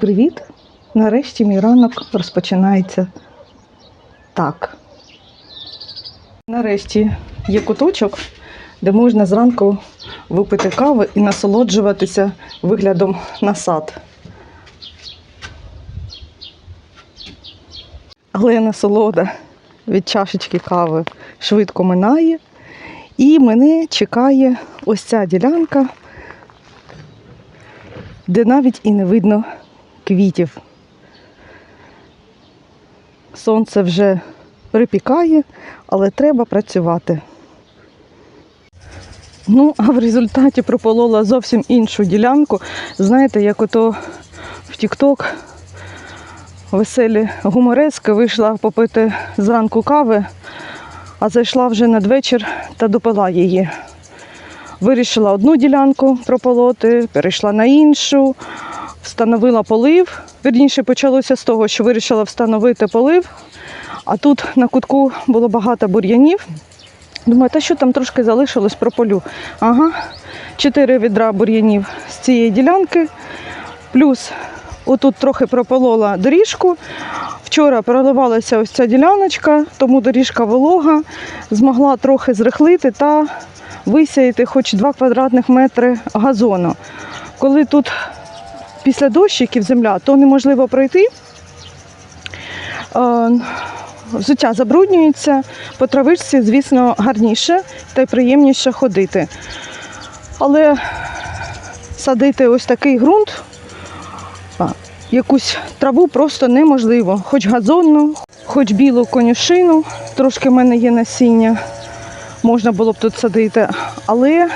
Привіт! Нарешті мій ранок розпочинається так. Нарешті є куточок, де можна зранку випити кави і насолоджуватися виглядом на сад. Але насолода від чашечки кави швидко минає. І мене чекає ось ця ділянка, де навіть і не видно квітів. Сонце вже припікає, але треба працювати. Ну, а в результаті прополола зовсім іншу ділянку. Знаєте, як ото в Тік-Ток веселі гуморески вийшла попити зранку кави, а зайшла вже надвечір та допила її. Вирішила одну ділянку прополоти, перейшла на іншу, встановила полив. Вірніше почалося з того, що вирішила встановити полив, а тут на кутку було багато бур'янів. Думаю, та що там трошки залишилось прополю. Ага, чотири відра бур'янів з цієї ділянки, плюс отут трохи прополола доріжку. Вчора проливалася ось ця діляночка, тому доріжка волога, змогла трохи зрихлити та висіяти хоч 2 квадратних метри газону. Коли тут після дощиків земля, то неможливо пройти. Е, Взуття забруднюється, по травичці, звісно, гарніше та й приємніше ходити. Але садити ось такий ґрунт, якусь траву просто неможливо. Хоч газонну, хоч білу конюшину, трошки в мене є насіння, можна було б тут садити. Але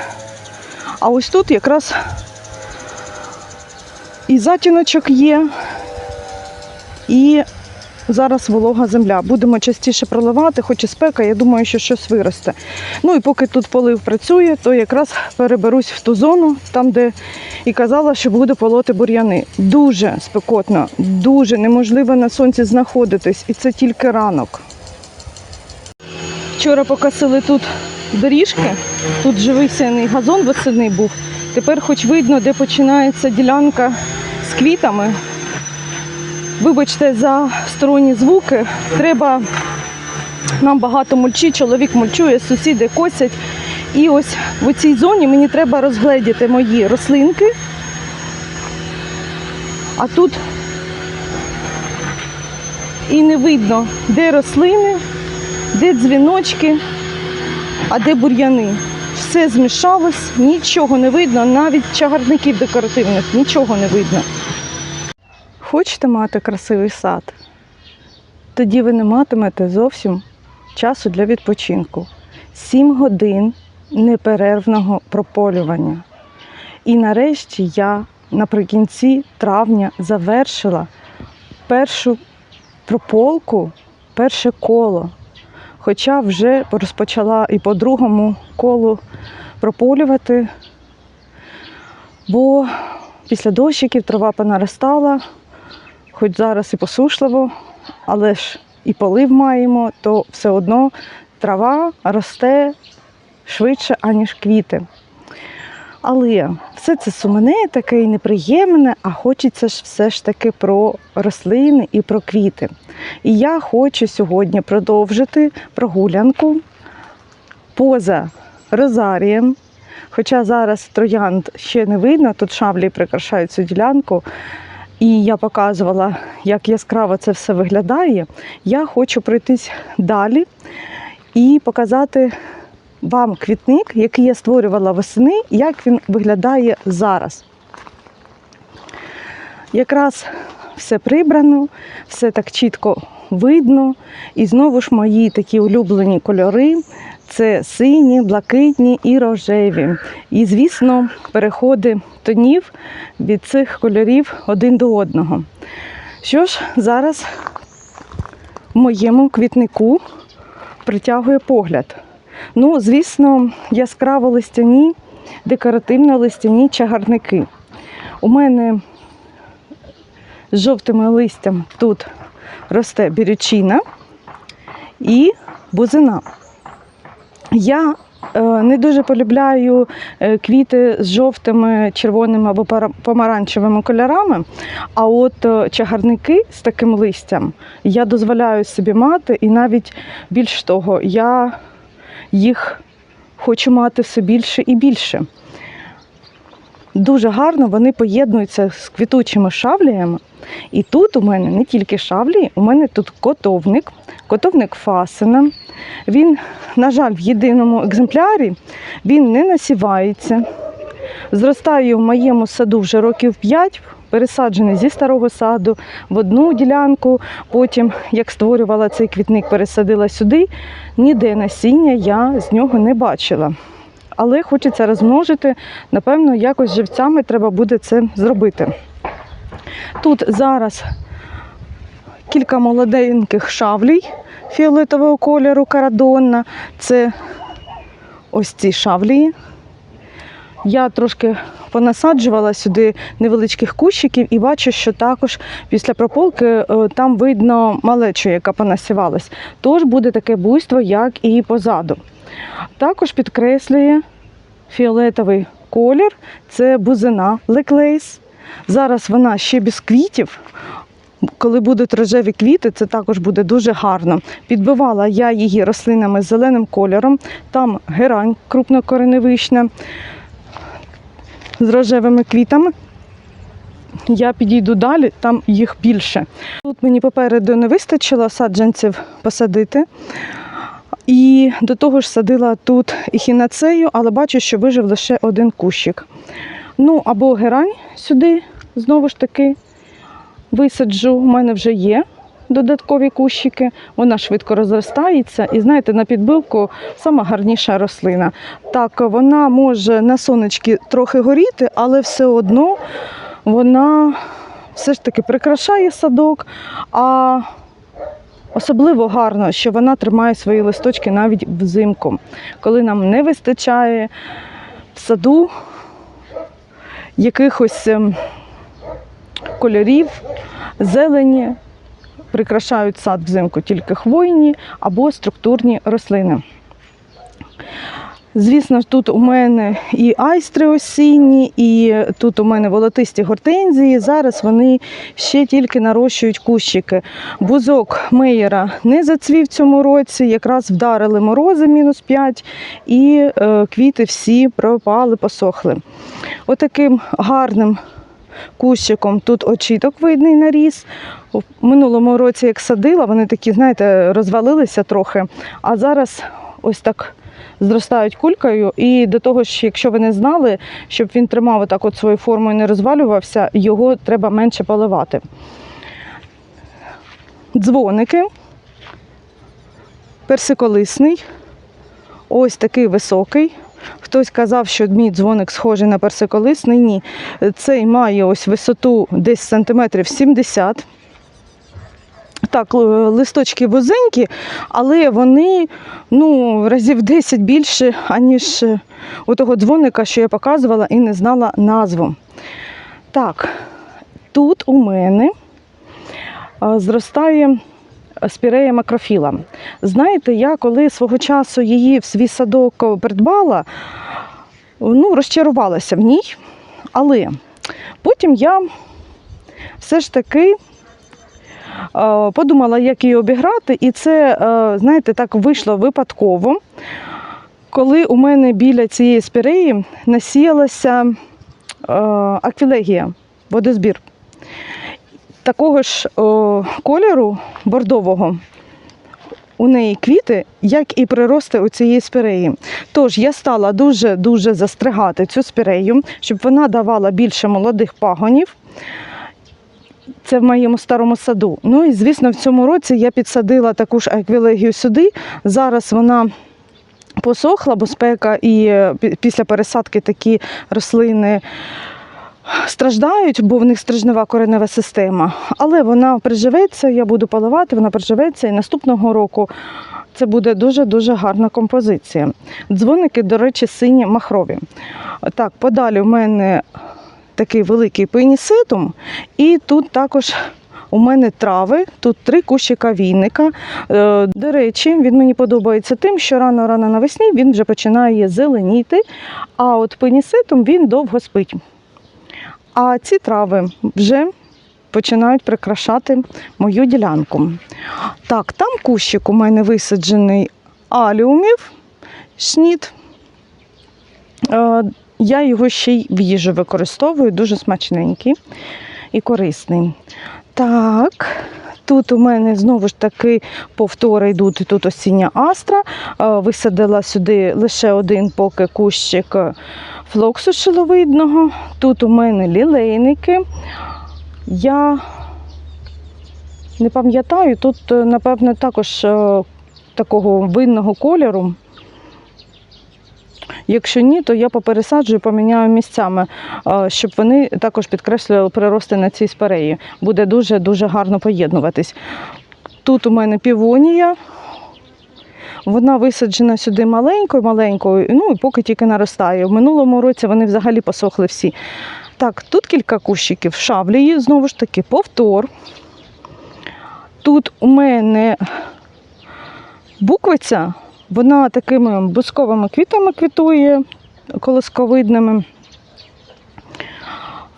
а ось тут якраз і затіночок є, і зараз волога земля. Будемо частіше проливати, хоч і спека, я думаю, що щось виросте. Ну і поки тут полив працює, то якраз переберусь в ту зону, там, де і казала, що буду полоти бур'яни. Дуже спекотно, дуже неможливо на сонці знаходитись, і це тільки ранок. Вчора покосили тут доріжки, тут живий сяний газон восени був. Тепер хоч видно, де починається ділянка з квітами. Вибачте за сторонні звуки. Треба нам багато мульчі, чоловік мульчує, сусіди косять. І ось в цій зоні мені треба розгледіти мої рослинки. А тут і не видно, де рослини, де дзвіночки, а де бур'яни. Все змішалось, нічого не видно, навіть чагарників декоративних, нічого не видно. Хочете мати красивий сад? Тоді ви не матимете зовсім часу для відпочинку. Сім годин неперервного прополювання. І нарешті я наприкінці травня завершила першу прополку, перше коло. Хоча вже розпочала і по другому колу прополювати, бо після дощиків трава понаростала, хоч зараз і посушливо, але ж і полив маємо, то все одно трава росте швидше, аніж квіти. Але все це сумне, таке і неприємне, а хочеться ж все ж таки про рослини і про квіти. І я хочу сьогодні продовжити прогулянку поза розарієм. Хоча зараз троянд ще не видно, тут шаблі прикрашають цю ділянку. І я показувала, як яскраво це все виглядає. Я хочу пройтись далі і показати вам квітник, який я створювала восени, як він виглядає зараз. Якраз все прибрано, все так чітко видно. І знову ж мої такі улюблені кольори це сині, блакитні і рожеві. І, звісно, переходи тонів від цих кольорів один до одного. Що ж, зараз в моєму квітнику притягує погляд. Ну, звісно, яскраво листяні, декоративно листяні чагарники. У мене з жовтими листям тут росте бірючина і бузина. Я е, не дуже полюбляю е, квіти з жовтими, червоними або помаранчевими кольорами. А от е, чагарники з таким листям я дозволяю собі мати, і навіть більш того, я їх хочу мати все більше і більше. Дуже гарно вони поєднуються з квітучими шавліями. І тут у мене не тільки шавлі, у мене тут котовник, котовник фасена. Він, на жаль, в єдиному екземплярі він не насівається. Зростає в моєму саду вже років 5, пересаджений зі старого саду в одну ділянку. Потім, як створювала цей квітник, пересадила сюди. Ніде насіння я з нього не бачила. Але хочеться розмножити. Напевно, якось живцями треба буде це зробити. Тут зараз кілька молоденьких шавлій фіолетового кольору карадонна. Це ось ці шавлії. Я трошки понасаджувала сюди невеличких кущиків і бачу, що також після прополки е, там видно малечу, яка понасівалась. Тож буде таке буйство, як і позаду. Також підкреслює фіолетовий колір це бузина леклейс. Зараз вона ще без квітів. Коли будуть рожеві квіти, це також буде дуже гарно. Підбивала я її рослинами з зеленим кольором. Там герань крупнокореневишня з рожевими квітами. Я підійду далі, там їх більше. Тут мені попереду не вистачило саджанців посадити. І до того ж садила тут ехінацею, але бачу, що вижив лише один кущик. Ну, або герань сюди, знову ж таки, висаджу. У мене вже є додаткові кущики, вона швидко розростається. І знаєте, на підбивку сама гарніша рослина. Так, вона може на сонечки трохи горіти, але все одно вона все ж таки прикрашає садок. А Особливо гарно, що вона тримає свої листочки навіть взимку, коли нам не вистачає в саду якихось ем, кольорів, зелені, прикрашають сад взимку тільки хвойні або структурні рослини. Звісно, тут у мене і айстри осінні, і тут у мене волотисті гортензії. Зараз вони ще тільки нарощують кущики. Бузок Мейєра не зацвів цьому році, якраз вдарили морози мінус 5, і е, квіти всі пропали, посохли. Отаким гарним кущиком тут очіток видний наріс. В минулому році, як садила, вони такі, знаєте, розвалилися трохи, а зараз ось так зростають кулькою. І до того ж, якщо ви не знали, щоб він тримав отак от свою форму і не розвалювався, його треба менше поливати. Дзвоники, персиколисний, ось такий високий. Хтось казав, що мій дзвоник схожий на персиколисний. Ні. Цей має ось висоту десь сантиметрів 70. Так, листочки вузенькі, але вони ну, разів 10 більше, аніж е, у того дзвоника, що я показувала і не знала назву. Так, тут у мене зростає спірея макрофіла. Знаєте, я коли свого часу її в свій садок придбала, ну, розчарувалася в ній, але потім я все ж таки е, подумала, як її обіграти, і це, е, знаєте, так вийшло випадково, коли у мене біля цієї спіреї насіялася е, аквілегія, водозбір. Такого ж о, кольору бордового у неї квіти, як і прирости у цієї спіреї. Тож я стала дуже-дуже застригати цю спірею, щоб вона давала більше молодих пагонів. Це в моєму старому саду. Ну і звісно, в цьому році я підсадила таку ж аквілегію сюди. Зараз вона посохла, бо спека і е, після пересадки такі рослини страждають, бо в них стрижнева коренева система. Але вона приживеться, я буду поливати, вона приживеться і наступного року. Це буде дуже-дуже гарна композиція. Дзвоники, до речі, сині махрові. Так, подалі в мене такий великий пеніситум, і тут також у мене трави. Тут три кущика війника. Е, До речі, він мені подобається тим, що рано-рано навесні він вже починає зеленіти, а от пеніситом він довго спить. А ці трави вже починають прикрашати мою ділянку. Так, там кущик у мене висаджений аліумів, шніт. Е, Я його ще й в їжу використовую, дуже смачненький і корисний. Так, тут у мене знову ж таки повтори йдуть. Тут осіння астра. Е, Висадила сюди лише один поки кущик флоксу шиловидного. Тут у мене лілейники. Я не пам'ятаю, тут, е, напевно, також е, такого винного кольору. Якщо ні, то я попересаджую, поміняю місцями, е, щоб вони також підкреслювали прирости на цій спареї. Буде дуже-дуже гарно поєднуватись. Тут у мене півонія. Вона висаджена сюди маленькою, маленькою, ну і поки тільки наростає. В минулому році вони взагалі посохли всі. Так, тут кілька кущиків шавлії, знову ж таки, повтор. Тут у мене буквиця, вона такими бусковими квітами квітує, колосковидними.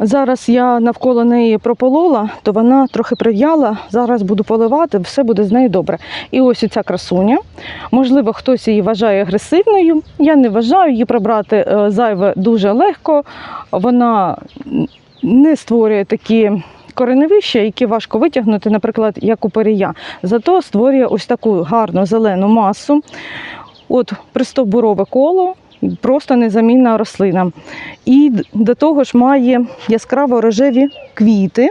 Зараз я навколо неї прополола, то вона трохи прив'яла. Зараз буду поливати, все буде з нею добре. І ось ця красуня. Можливо, хтось її вважає агресивною. Я не вважаю, її прибрати е, зайве дуже легко. Вона не створює такі кореневища, які важко витягнути, наприклад, як у перія. Зато створює ось таку гарну зелену масу. От пристовбурове коло, просто незамінна рослина. І до того ж має яскраво рожеві квіти.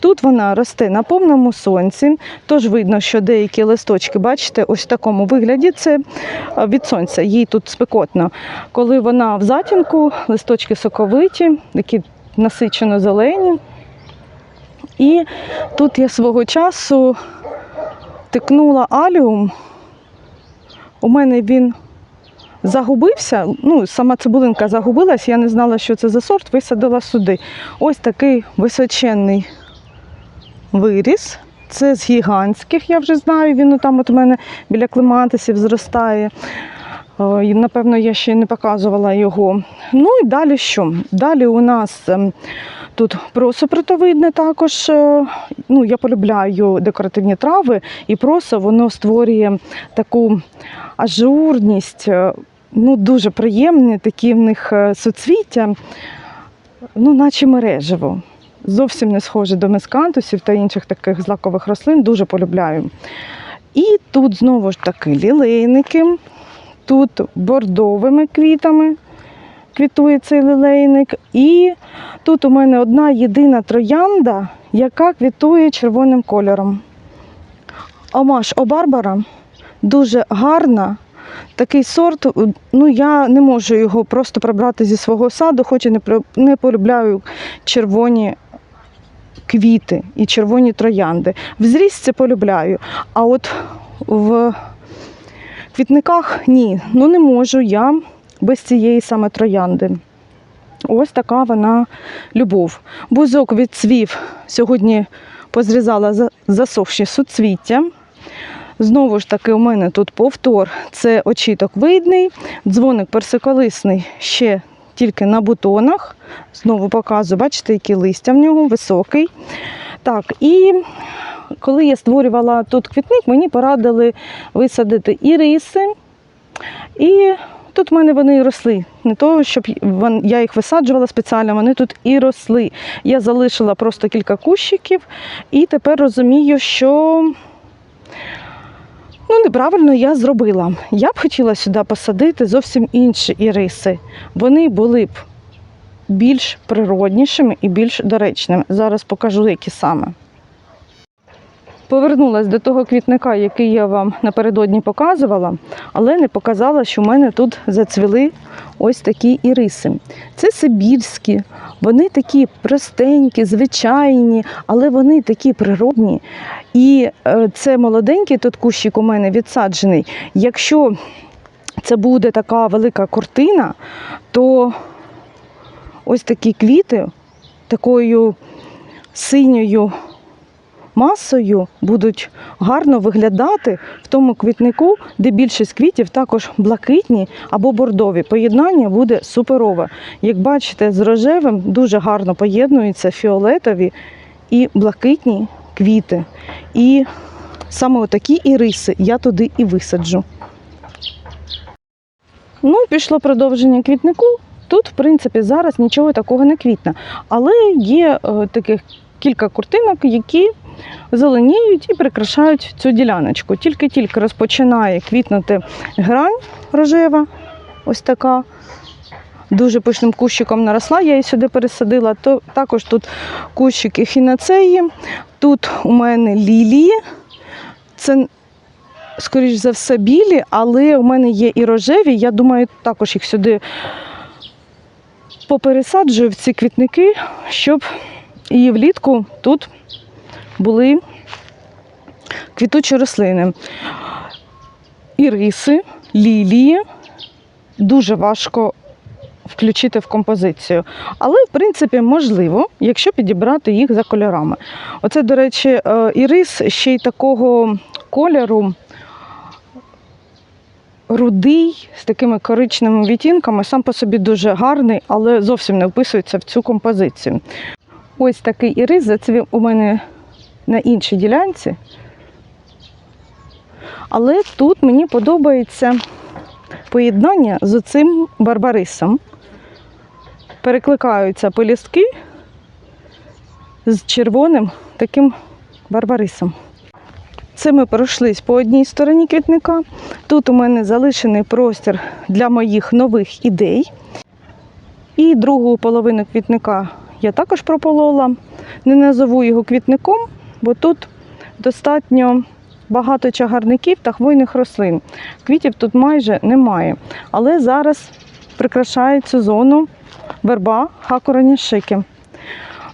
Тут вона росте на повному сонці, тож видно, що деякі листочки, бачите, ось в такому вигляді це від сонця, їй тут спекотно. Коли вона в затінку, листочки соковиті, такі насичено зелені. І тут я свого часу тикнула аліум. У мене він загубився. Ну, сама цибулинка загубилась, я не знала, що це за сорт, висадила сюди. Ось такий височенний виріс. Це з гігантських, я вже знаю. Він там от у мене біля клематисів зростає. Е, Напевно, я ще не показувала його. Ну і далі що? Далі у нас ем, тут просо притовидне також. е, Ну, я полюбляю декоративні трави, і просо воно створює таку ажурність, е, ну, дуже приємні такі в них е, соцвіття, ну, наче мережево. Зовсім не схоже до мескантусів та інших таких злакових рослин, дуже полюбляю. І тут знову ж таки лілейники. Тут бордовими квітами квітує цей лілейник. І тут у мене одна єдина троянда, яка квітує червоним кольором. Омаш Обарбара дуже гарна. Такий сорт, ну я не можу його просто прибрати зі свого саду, хоч і не, полюбляю червоні квіти і червоні троянди. В зрізці полюбляю. А от в квітниках ні, ну не можу я без цієї саме троянди. Ось така вона любов. Бузок відцвів. Сьогодні позрізала засохші суцвіття. Знову ж таки, у мене тут повтор. Це очіток видний, дзвоник персиколисний ще тільки на бутонах. Знову показую, бачите, які листя в нього високий. Так, і коли я створювала тут квітник, мені порадили висадити і риси, і тут в мене вони і росли. Не то, щоб я їх висаджувала спеціально, вони тут і росли. Я залишила просто кілька кущиків і тепер розумію, що ну, неправильно я зробила. Я б хотіла сюди посадити зовсім інші іриси. Вони були б більш природнішими і більш доречними. Зараз покажу, які саме. Повернулася до того квітника, який я вам напередодні показувала, але не показала, що в мене тут зацвіли ось такі іриси. Це сибірські, вони такі простенькі, звичайні, але вони такі природні. І е, це молоденький тут кущик у мене відсаджений. Якщо це буде така велика картина, то ось такі квіти такою синьою масою будуть гарно виглядати в тому квітнику, де більшість квітів також блакитні або бордові. Поєднання буде суперове. Як бачите, з рожевим дуже гарно поєднуються фіолетові і блакитні квіти. І саме такі іриси я туди і висаджу. Ну, пішло продовження квітнику. Тут, в принципі, зараз нічого такого не квітне. Але є е, таких кілька куртинок, які зеленіють і прикрашають цю діляночку. Тільки-тільки розпочинає квітнути грань рожева, ось така. Дуже пишним кущиком наросла, я її сюди пересадила. То, також тут кущики хінацеї, тут у мене лілії. Це, скоріш за все, білі, але у мене є і рожеві. Я думаю, також їх сюди попересаджую в ці квітники, щоб і влітку тут були квітучі рослини. Іриси, лілії. Дуже важко включити в композицію. Але, в принципі, можливо, якщо підібрати їх за кольорами. Оце, до речі, е, ірис ще й такого кольору рудий з такими коричневими відтінками, сам по собі дуже гарний, але зовсім не вписується в цю композицію. Ось такий ірис зацвів у мене на іншій ділянці. Але тут мені подобається поєднання з цим барбарисом. Перекликаються пелюстки з червоним таким барбарисом. Це ми пройшлись по одній стороні квітника. Тут у мене залишений простір для моїх нових ідей. І другу половину квітника я також прополола. Не назову його квітником, бо тут достатньо багато чагарників та хвойних рослин. Квітів тут майже немає. Але зараз прикрашає цю зону верба хакуранішики.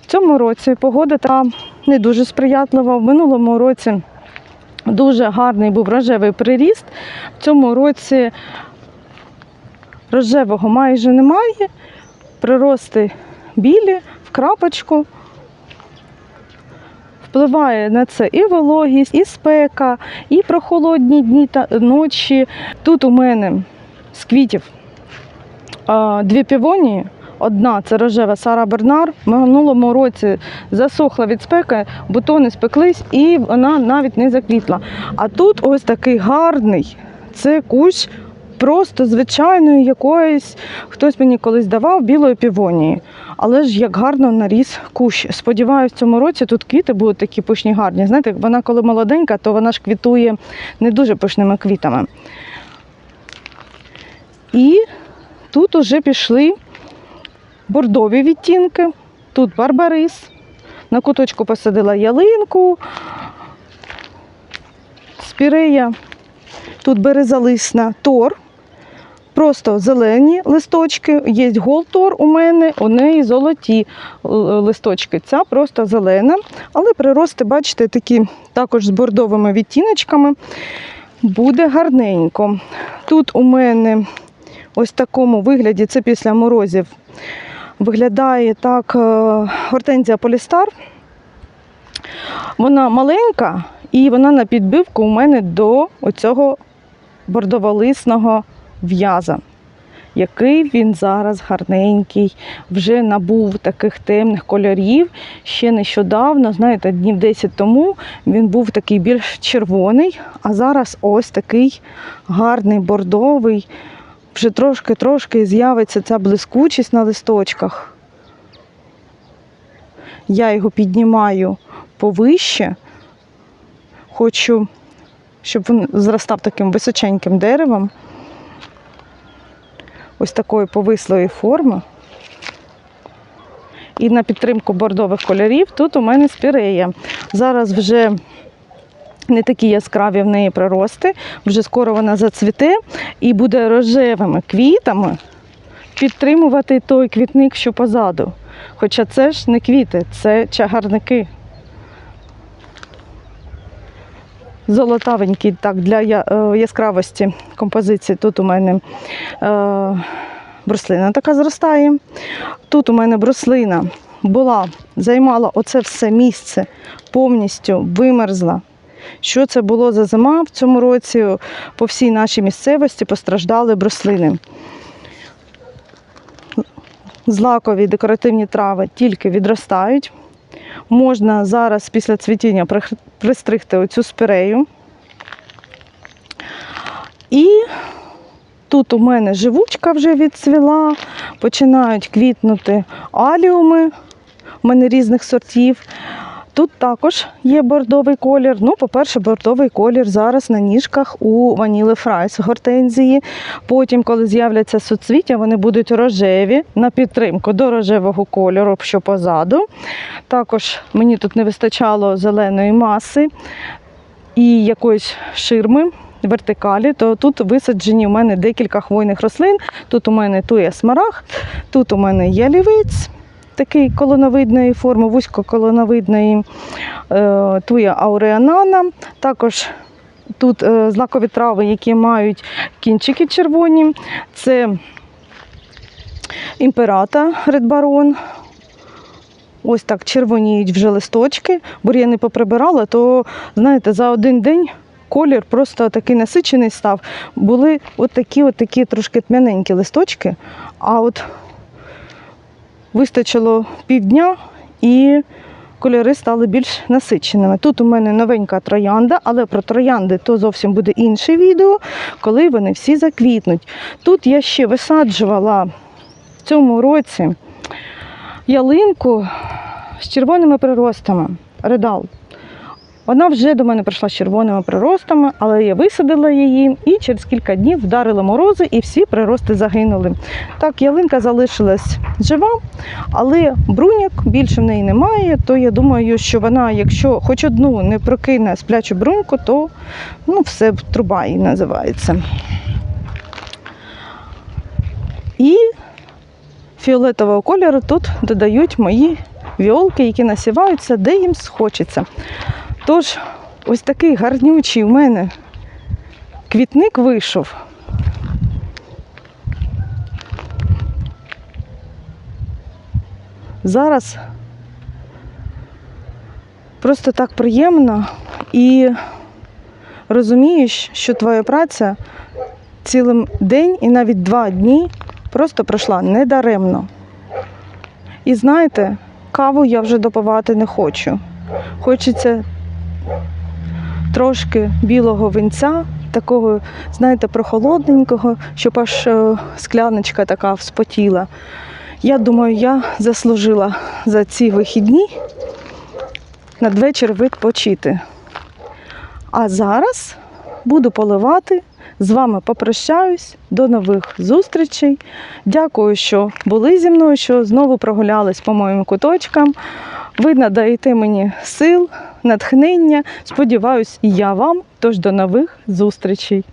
В цьому році погода та не дуже сприятлива. В минулому році дуже гарний був рожевий приріст. В цьому році рожевого майже немає. Прирости білі в крапочку. Впливає на це і вологість, і спека, і прохолодні дні та ночі. Тут у мене з квітів дві півонії. Одна це рожева Сара Бернар. В минулому році засохла від спеки, бутони спеклись і вона навіть не заквітла. А тут ось такий гарний це кущ просто звичайної якоїсь, хтось мені колись давав білої півонії. Але ж як гарно наріс кущ. Сподіваюсь, в цьому році тут квіти будуть такі пишні гарні. Знаєте, вона коли молоденька, то вона ж квітує не дуже пишними квітами. І тут уже пішли бордові відтінки. Тут барбарис. На куточку посадила ялинку, спірея. Тут березалисна тор. Просто зелені листочки. Є голтор у мене, у неї золоті листочки. Ця просто зелена. Але прирости, бачите, такі також з бордовими відтіночками. Буде гарненько. Тут у мене ось в такому вигляді, це після морозів, виглядає так е, гортензія полістар. Вона маленька і вона на підбивку у мене до оцього бордоволисного в'яза. Який він зараз гарненький, вже набув таких темних кольорів. Ще нещодавно, знаєте, днів 10 тому він був такий більш червоний, а зараз ось такий гарний бордовий. Вже трошки-трошки з'явиться ця блискучість на листочках. Я його піднімаю повище. Хочу, щоб він зростав таким височеньким деревом. Ось такої повислої форми. І на підтримку бордових кольорів тут у мене спірея. Зараз вже не такі яскраві в неї прирости, вже скоро вона зацвіте і буде рожевими квітами підтримувати той квітник, що позаду. Хоча це ж не квіти, це чагарники. Золотавенький так, для е, яскравості композиції. Тут у мене е, бруслина така зростає. Тут у мене бруслина була, займала оце все місце, повністю вимерзла. Що це було за зима в цьому році? По всій нашій місцевості постраждали б рослини. Злакові декоративні трави тільки відростають. Можна зараз після цвітіння пристригти оцю спірею. І тут у мене живучка вже відцвіла, починають квітнути аліуми, у мене різних сортів. Тут також є бордовий колір. Ну, по-перше, бордовий колір зараз на ніжках у ваніли фрайс гортензії. Потім, коли з'являться суцвіття, вони будуть рожеві на підтримку до рожевого кольору, що позаду. Також мені тут не вистачало зеленої маси і якоїсь ширми. Вертикалі, то тут висаджені у мене декілька хвойних рослин. Тут у мене тує смарагд, тут у мене ялівець, такий колоновидної форми, вузькоколоновидної е, туя ауреанана. Також тут е, злакові трави, які мають кінчики червоні. Це імперата редбарон. Ось так червоніють вже листочки. Бур'яни поприбирала, то знаєте, за один день колір просто такий насичений став. Були от такі, от такі трошки тмяненькі листочки, а от вистачило півдня і кольори стали більш насиченими. Тут у мене новенька троянда, але про троянди то зовсім буде інше відео, коли вони всі заквітнуть. Тут я ще висаджувала в цьому році ялинку з червоними приростами. Редал. Вона вже до мене прийшла з червоними приростами, але я висадила її і через кілька днів вдарили морози, і всі прирости загинули. Так, ялинка залишилась жива, але бруняк більше в неї немає. То я думаю, що вона, якщо хоч одну не прокине сплячу бруньку, то ну, все труба її називається. І фіолетового кольору тут додають мої віолки, які насіваються, де їм схочеться. Тож, ось такий гарнючий у мене квітник вийшов. Зараз просто так приємно і розумієш, що твоя праця цілим день і навіть два дні просто пройшла недаремно. І знаєте, каву я вже допивати не хочу. Хочеться трошки білого винця, такого, знаєте, прохолодненького, щоб аж е, скляночка така вспотіла. Я думаю, я заслужила за ці вихідні надвечір відпочити. А зараз буду поливати. З вами попрощаюсь. До нових зустрічей. Дякую, що були зі мною, що знову прогулялись по моїм куточкам. Ви надаєте мені сил, натхнення. Сподіваюсь, і я вам. Тож до нових зустрічей.